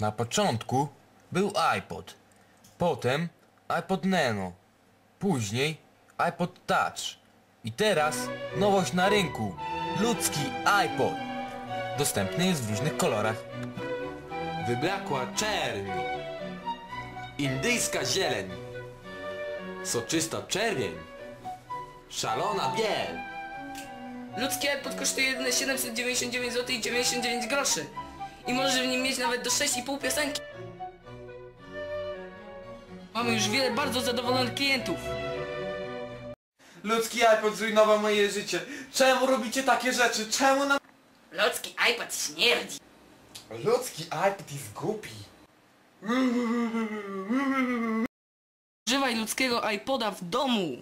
Na początku był iPod, potem iPod Nano, później iPod Touch i teraz nowość na rynku, ludzki iPod. Dostępny jest w różnych kolorach. Wyblakła czerń. Indyjska zieleń. Soczysta czerwień. Szalona biel. Ludzki iPod kosztuje jedyne 799 zł i 99 groszy. I możesz w nim mieć nawet do 6,5 piosenki. Mamy już wiele bardzo zadowolonych klientów. Ludzki iPod zrujnował moje życie. Czemu robicie takie rzeczy? Czemu na... Ludzki iPod śmierdzi. Ludzki iPod jest głupi. Używaj ludzkiego iPoda w domu.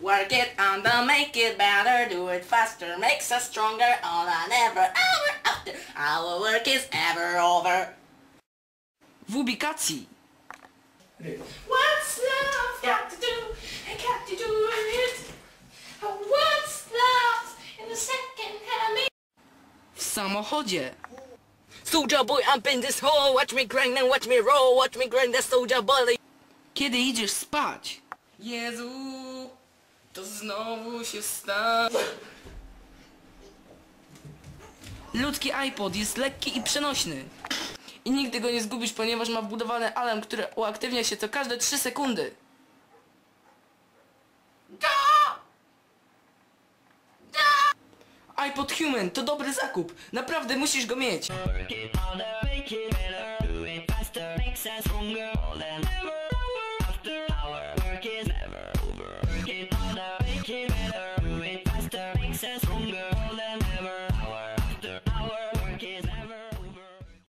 Work it on the make it better, do it faster, makes us stronger, on and ever, ever after. Our work is ever over. W ubikacji. What's love got to do? I got to do it. What's love in the second hand? W samochodzie. Soldier boy, I'm in this hole. Watch me grind and watch me roll. Watch me grind that soldier boy. Kiedy idziesz spać. Jezu, to znowu się stało. Ludzki iPod jest lekki i przenośny. I nigdy go nie zgubisz, ponieważ ma wbudowany alarm, który uaktywnia się co każde 3 sekundy. iPod Human to dobry zakup. Naprawdę musisz go mieć.